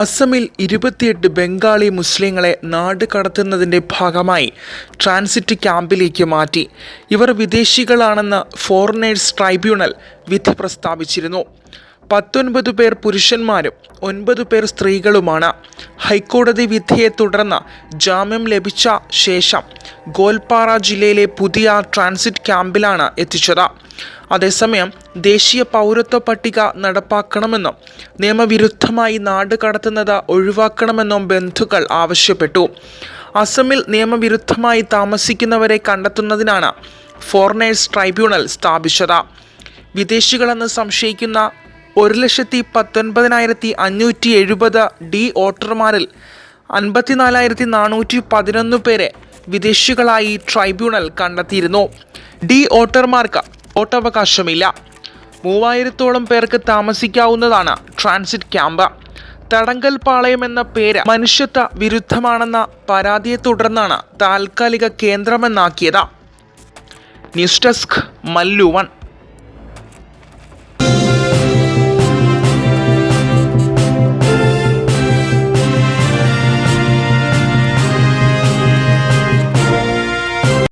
അസമിൽ ഇരുപത്തിയെട്ട് ബംഗാളി മുസ്ലിങ്ങളെ നാട് കടത്തുന്നതിന്റെ ഭാഗമായി ട്രാൻസിറ്റ് ക്യാമ്പിലേക്ക് മാറ്റി. ഇവർ വിദേശികളാണെന്ന് ഫോറിനേഴ്സ് ട്രൈബ്യൂണൽ വിധി പ്രസ്താവിച്ചിരുന്നു. പത്തൊൻപത് പേർ പുരുഷന്മാരും ഒൻപത് പേർ സ്ത്രീകളുമാണ്. ഹൈക്കോടതി വിധിയെ തുടർന്ന് ജാമ്യം ലഭിച്ച ശേഷം ഗോൽപാറ ജില്ലയിലെ പുതിയ ട്രാൻസിറ്റ് ക്യാമ്പിലാണ് എത്തിച്ചത്. അതേസമയം ദേശീയ പൗരത്വ പട്ടിക നടപ്പാക്കണമെന്നും നിയമവിരുദ്ധമായി നാട് കടത്തുന്നത് ഒഴിവാക്കണമെന്നും ബന്ധുക്കൾ ആവശ്യപ്പെട്ടു. അസമിൽ നിയമവിരുദ്ധമായി താമസിക്കുന്നവരെ കണ്ടെത്തുന്നതിനാണ് ഫോറിനേഴ്സ് ട്രൈബ്യൂണൽ സ്ഥാപിച്ചത്. വിദേശികളെന്ന് സംശയിക്കുന്ന ഒരു ലക്ഷത്തി പത്തൊൻപതിനായിരത്തി അഞ്ഞൂറ്റി എഴുപത് ഡി വോട്ടർമാരിൽ അൻപത്തിനാലായിരത്തി നാനൂറ്റി പതിനൊന്ന് പേരെ വിദേശികളായി ട്രൈബ്യൂണൽ കണ്ടെത്തിയിരുന്നു. ഡി വോട്ടർമാർക്ക് വോട്ടവകാശമില്ല. മൂവായിരത്തോളം പേർക്ക് താമസിക്കാവുന്നതാണ് ട്രാൻസിറ്റ് ക്യാമ്പ്. തടങ്കൽ പാളയം എന്ന പേര് മനുഷ്യത്വ വിരുദ്ധമാണെന്ന പരാതിയെ തുടർന്നാണ് താൽക്കാലിക കേന്ദ്രമെന്നാക്കിയത്. News desk Mallu one.